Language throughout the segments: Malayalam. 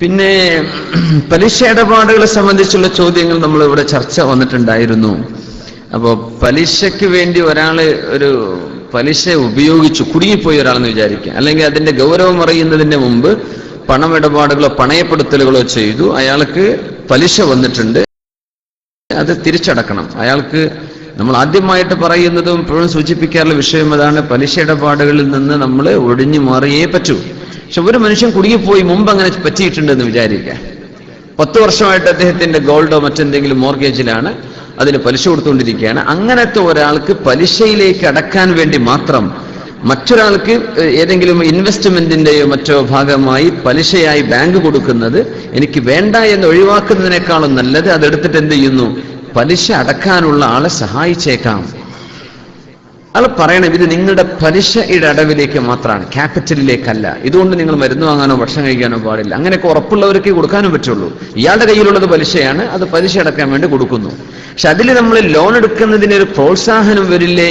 പിന്നെ പലിശ ഇടപാടുകളെ സംബന്ധിച്ചുള്ള ചോദ്യങ്ങൾ നമ്മൾ ഇവിടെ ചർച്ച വന്നിട്ടുണ്ടായിരുന്നു. അപ്പോൾ പലിശയ്ക്ക് വേണ്ടി ഒരാൾ ഒരു പലിശ ഉപയോഗിച്ചു കുടുങ്ങിപ്പോയി ഒരാളെന്ന് വിചാരിക്കുക അല്ലെങ്കിൽ അതിന്റെ ഗൗരവം അറിയുന്നതിന് മുമ്പ് പണമിടപാടുകളോ പണയപ്പെടുത്തലുകളോ ചെയ്തു അയാൾക്ക് പലിശ വന്നിട്ടുണ്ട്. അത് തിരിച്ചടക്കണം. അയാൾക്ക് നമ്മൾ ആദ്യമായിട്ട് പറയുന്നതും ഇപ്പോഴും സൂചിപ്പിക്കാറുള്ള വിഷയം അതാണ് പലിശ ഇടപാടുകളിൽ നിന്ന് നമ്മൾ ഒഴിഞ്ഞു മാറിയേ പറ്റൂ. പക്ഷെ ഒരു മനുഷ്യൻ കുടുങ്ങിപ്പോയി മുമ്പ് അങ്ങനെ പറ്റിയിട്ടുണ്ടെന്ന് വിചാരിക്കുക. പത്ത് വർഷമായിട്ട് അദ്ദേഹത്തിന്റെ ഗോൾഡോ മറ്റെന്തെങ്കിലും മോർഗേജിലാണ് അതിന് പലിശ കൊടുത്തുകൊണ്ടിരിക്കുകയാണ്. അങ്ങനത്തെ ഒരാൾക്ക് പലിശയിലേക്ക് അടക്കാൻ വേണ്ടി മാത്രം മറ്റൊരാൾക്ക് ഏതെങ്കിലും ഇൻവെസ്റ്റ്മെന്റിന്റെയോ മറ്റോ ഭാഗമായി പലിശയായി ബാങ്ക് കൊടുക്കുന്നത് എനിക്ക് വേണ്ട എന്ന് ഒഴിവാക്കുന്നതിനേക്കാളും നല്ലത് അതെടുത്തിട്ട് എന്ത് ചെയ്യുന്നു? പലിശ അടക്കാനുള്ള ആളെ സഹായിച്ചേക്കാം. അയാൾ പറയണം ഇത് നിങ്ങളുടെ പലിശയുടെ അടവിലേക്ക് മാത്രമാണ് ക്യാപിറ്റലിലേക്കല്ല. ഇതുകൊണ്ട് നിങ്ങൾ മരുന്ന് വാങ്ങാനോ ഭക്ഷണം കഴിക്കാനോ പാടില്ല. അങ്ങനെയൊക്കെ ഉറപ്പുള്ളവർക്ക് കൊടുക്കാനും പറ്റുള്ളൂ. ഇയാളുടെ കയ്യിലുള്ളത് പലിശയാണ് അത് പലിശ അടക്കാൻ വേണ്ടി കൊടുക്കുന്നു. പക്ഷെ അതിൽ നമ്മൾ ലോൺ എടുക്കുന്നതിന് ഒരു പ്രോത്സാഹനം വരില്ലേ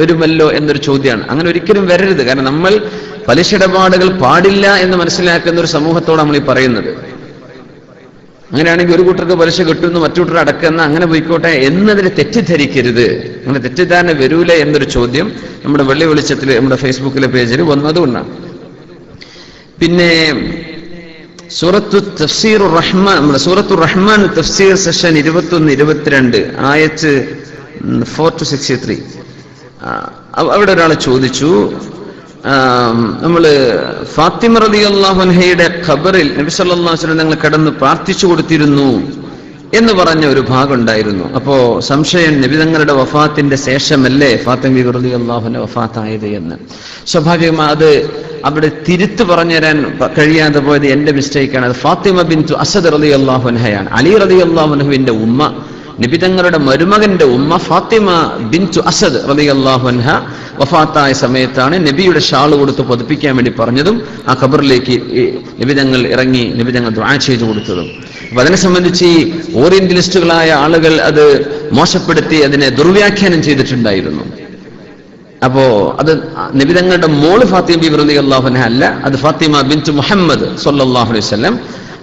വരുമല്ലോ എന്നൊരു ചോദ്യമാണ്. അങ്ങനെ ഒരിക്കലും വരരുത്. കാരണം നമ്മൾ പലിശ ഇടപാടുകൾ പാടില്ല എന്ന് മനസ്സിലാക്കുന്ന ഒരു സമൂഹത്തോട് നമ്മൾ ഈ പറയുന്നത്. അങ്ങനെയാണെങ്കിൽ ഒരു കൂട്ടർക്ക് പലിശ കിട്ടുമെന്ന് മറ്റു കൂട്ടർ അടക്കുന്ന അങ്ങനെ പോയിക്കോട്ടെ എന്നതിനെ തെറ്റിദ്ധരിക്കരുത്. അങ്ങനെ തെറ്റിദ്ധാരണ വരൂല എന്നൊരു ചോദ്യം നമ്മുടെ വെള്ളി വെളിച്ചത്തിൽ നമ്മുടെ ഫേസ്ബുക്കിലെ പേജിൽ വന്നതുകൊണ്ടാണ് പിന്നെ സൂറത്തു തഫ്സീർ റഹ്മാൻ നമ്മുടെ സൂറത്തു റഹ്മാൻ തഫ്സീർ സെഷൻ ഇരുപത്തി ഒന്ന് ഇരുപത്തിരണ്ട് ആയത്ത് ഫോർ ടു സിക്സ്റ്റി ത്രീ അവിടെ ഒരാൾ ചോദിച്ചു ആം, നമ്മൾ ഫാത്തിമ റതി അള്ളാഹുൻഹയുടെ ഖബറിൽ നബി സല്ലല്ലാഹു അലൈഹി വസല്ലം ഞങ്ങൾ കിടന്ന് പ്രാർത്ഥിച്ചു കൊടുത്തിരുന്നു എന്ന് പറഞ്ഞ ഒരു ഭാഗം ഉണ്ടായിരുന്നു. അപ്പോ സംശയം നബിതങ്ങളുടെ വഫാത്തിന്റെ ശേഷമല്ലേ ഫാത്തിമ റതി അള്ളാഹുന്റെ വഫാത്തായത് എന്ന്. സ്വാഭാവികമായി അത് അവിടെ തിരുത്തു പറഞ്ഞു തരാൻ കഴിയാതെ പോയത് എന്റെ മിസ്റ്റേക്കാണ് അത് ഫാത്തിമ ബിൻ അസദ് റതി അള്ളാഹുൻഹയാണ് അലി റതി അള്ളാഹുൻഹുവിന്റെ ഉമ്മ നബിതങ്ങളുടെ മരുമകന്റെ ഉമ്മ ഫാത്തിമ ബിൻതു അസദ് റളിയല്ലാഹു അൻഹ വഫാത്തായ സമയത്താണ് നബിയുടെ ഷാൾ കൊടുത്ത് പതിപ്പിക്കാൻ വേണ്ടി പറഞ്ഞതും ആ ഖബറിലേക്ക് നിബിതങ്ങൾ ഇറങ്ങി നിബിതങ്ങൾ ദുആ ചെയ്തു കൊടുത്തതും. അപ്പൊ അതിനെ സംബന്ധിച്ച് ഓറിയന്റലിസ്റ്റുകളായ ആളുകൾ അത് മോശപ്പെടുത്തി അതിനെ ദുർവ്യാഖ്യാനം ചെയ്തിട്ടുണ്ടായിരുന്നു. അപ്പോ അത് നിബിതങ്ങളുടെ മോൾ ഫാത്തിമ ബി റബി അള്ളാഹുന അല്ല അത് ഫാത്തിമ ബിൻത്ത് മുഹമ്മദ് സൊല്ലാഹു അലൈഹി വസല്ലം.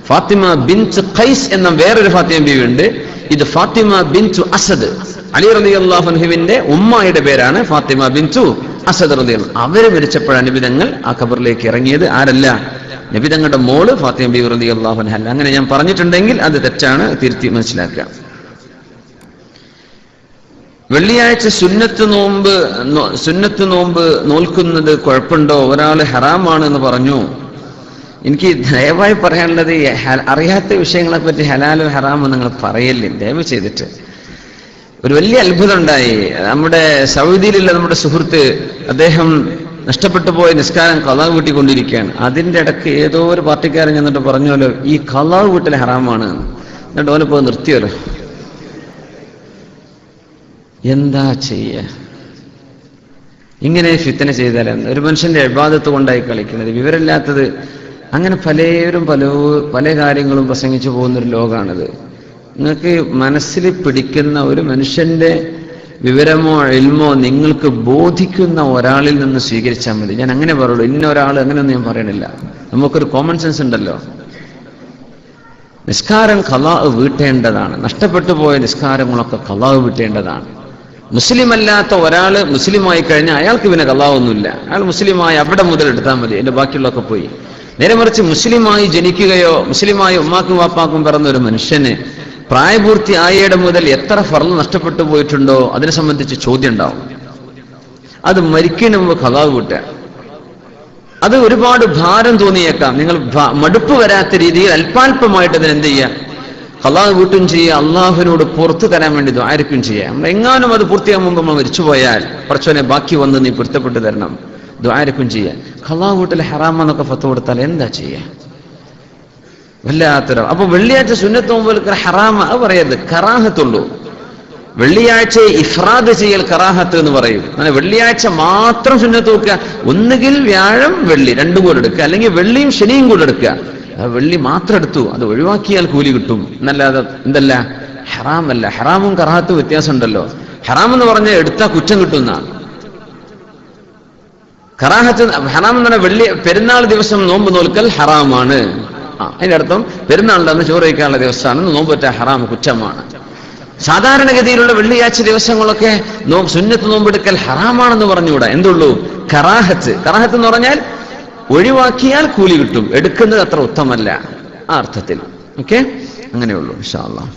ഫാത്തിമ ബിൻസ് ഖൈസ് എന്ന വേറൊരു ഫാത്തിമ ബീവി ഉണ്ട് ഇത് ഫാത്തിമ ബിൻതു അസദ്. അലി റലി അള്ളാഹുഹുവിന്റെ ഉമ്മായുടെ പേരാണ് ഫാത്തിമ ബിൻതു അസദ് റലി അവർ മരിച്ചപ്പോഴാണ് നബിതങ്ങൾ ആ ഖബറിലേക്ക് ഇറങ്ങിയത്. ആരല്ല? നബിതങ്ങളുടെ മോൾ ഫാത്തിമ ബി റലി അള്ളാഹുന അല്ല. അങ്ങനെ ഞാൻ പറഞ്ഞിട്ടുണ്ടെങ്കിൽ അത് തെറ്റാണ്. തിരുത്തി മനസ്സിലാക്കുക. വെള്ളിയാഴ്ച സുന്നത്ത് നോമ്പ് സുന്നത്ത് നോമ്പ് നോൽക്കുന്നത് കുഴപ്പമുണ്ടോ? ഒരാൾ ഹറാമാണ് എന്ന് പറഞ്ഞു. എനിക്ക് ദയവായി പറയാനുള്ളത് അറിയാത്ത വിഷയങ്ങളെ പറ്റി ഹലാലും ഹറാമും നിങ്ങൾ പറയല്ലേ? ദയവ് ചെയ്തിട്ട്. ഒരു വലിയ അത്ഭുതം ഉണ്ടായി നമ്മുടെ സൗദിയിലുള്ള നമ്മുടെ സുഹൃത്ത് അദ്ദേഹം നഷ്ടപ്പെട്ടു പോയ നിസ്കാരം കലാവ് വീട്ടിക്കൊണ്ടിരിക്കുകയാണ്. അതിന്റെ ഇടയ്ക്ക് ഏതോ ഒരു പാർട്ടിക്കാരൻ ചെന്നിട്ട് പറഞ്ഞല്ലോ ഈ കലാവ് വീട്ടിലെ ഹറാമാണ്. എന്നിട്ട് ഓനെ പോയി നിർത്തിയല്ലോ എന്താ ചെയ്യ? ഇങ്ങനെ ഫിത്തന ചെയ്താൽ ഒരു മനുഷ്യന്റെ അബാദത്ത് കൊണ്ടായി കളിക്കുന്നത്. വിവരമില്ലാത്തത് അങ്ങനെ പലരും പല പല കാര്യങ്ങളും പ്രസംഗിച്ചു പോകുന്നൊരു ലോകമാണിത് നിങ്ങൾക്ക് മനസ്സിൽ പിടിക്കുന്ന ഒരു മനുഷ്യന്റെ വിവരമോ എൽമോ നിങ്ങൾക്ക് ബോധിക്കുന്ന ഒരാളിൽ നിന്ന് സ്വീകരിച്ചാൽ മതി. ഞാൻ അങ്ങനെ പറയുള്ളൂ. ഇന്ന ഒരാൾ അങ്ങനെയൊന്നും ഞാൻ പറയണില്ല. നമുക്കൊരു കോമൺ സെൻസ് ഉണ്ടല്ലോ. നിസ്കാരം കലാവ് വീട്ടേണ്ടതാണ്. നഷ്ടപ്പെട്ടു പോയ നിസ്കാരങ്ങളൊക്കെ കലാവ് വീട്ടേണ്ടതാണ്. മുസ്ലിം അല്ലാത്ത ഒരാൾ മുസ്ലിമായി കഴിഞ്ഞാൽ അയാൾക്ക് പിന്നെ കലാവൊന്നുമില്ല. അയാൾ മുസ്ലിമായി അവിടെ മുതൽ എടുത്താൽ മതി. എന്റെ ബാക്കിയുള്ളൊക്കെ പോയി. നേരെ മറിച്ച് മുസ്ലിമായി ജനിക്കുകയോ മുസ്ലിമായി ഉമ്മാക്കും വാപ്പാക്കും പിറന്ന ഒരു മനുഷ്യന് പ്രായപൂർത്തി ആയയുടെ മുതൽ എത്ര ഫർൾ നഷ്ടപ്പെട്ടു പോയിട്ടുണ്ടോ അതിനെ സംബന്ധിച്ച് ചോദ്യം ഉണ്ടാവും അത് മരിക്കുന്നതിന് മുമ്പ് കലാവ് വിട്ടുക അത് ഒരുപാട് ഭാരം തോന്നിയേക്കാം. നിങ്ങൾ മടുപ്പ് വരാത്ത രീതിയിൽ അല്പാൽപമായിട്ട് അതിന് എന്ത് ചെയ്യുക? അള്ളാഹ് വീട്ടും ചെയ്യുക അള്ളാഹുവിനോട് പുറത്തു തരാൻ വേണ്ടി ആയിരിക്കും ചെയ്യുക. നമ്മൾ എങ്ങാനും അത് പൂർത്തിയാകുമ്പോൾ നമ്മൾ മരിച്ചു പോയാൽ കുറച്ചോനെ ബാക്കി വന്ന് നീ പൊരുത്തപ്പെട്ട് തരണം. ദ്വാരക്കും ചെയ്യാം. ഖലാഹ് വീട്ടിൽ ഹറാമെന്നൊക്കെ ഫത്ത് കൊടുത്താൽ എന്താ ചെയ്യുക വല്ലാത്തൊരു അപ്പൊ വെള്ളിയാഴ്ച സുന്നത്ത് മുമ്പിൽ ഹറാമ അത് പറയരുത് കറാഹത്തുള്ളൂ. വെള്ളിയാഴ്ച ഇഫ്രാദ് ചെയ്യൽ കറാഹത്ത് എന്ന് പറയും. അങ്ങനെ വെള്ളിയാഴ്ച മാത്രം സുന്നത്ത് നോക്കുക. ഒന്നുകിൽ വ്യാഴം വെള്ളി രണ്ടും കൂടെ എടുക്കുക. അല്ലെങ്കിൽ വെള്ളിയും ശനിയും കൂടെ എടുക്കുക. വെള്ളി മാത്രം എടുത്തു അത് ഒഴിവാക്കിയാൽ കൂലി കിട്ടും. എന്നല്ലാതെ എന്തല്ല? ഹറാമല്ല. ഹറാമും കറാഹത്തും വ്യത്യാസമുണ്ടല്ലോ. ഹറാം എന്ന് പറഞ്ഞാൽ എടുത്താൽ കുറ്റം കിട്ടുന്ന കറാഹത്ത് ഹറാം എന്ന് വെള്ളി പെരുന്നാൾ ദിവസം നോമ്പ് നോൽക്കൽ ഹറാമാണ്. ആ അതിന്റെ അർത്ഥം പെരുന്നാളിന്റെ അന്ന് കഴിക്കാനുള്ള ദിവസമാണ്. നോമ്പ് പറ്റാ ഹറാം കുറ്റമാണ്. സാധാരണഗതിയിലുള്ള വെള്ളിയാഴ്ച ദിവസങ്ങളൊക്കെ നോ സുന്നത്ത് നോമ്പെടുക്കൽ ഹറാമാണെന്ന് പറഞ്ഞുകൂടാ. എന്തുള്ളൂ? കറാഹത്ത്. കറാഹത്ത് എന്ന് പറഞ്ഞാൽ ഒഴിവാക്കിയാൽ കൂലി കിട്ടും. എടുക്കുന്നത് അത്ര ഉത്തമല്ല ആ അർത്ഥത്തിൽ. ഓക്കെ? അങ്ങനെയുള്ളൂ ഇൻഷാ അള്ളാഹ്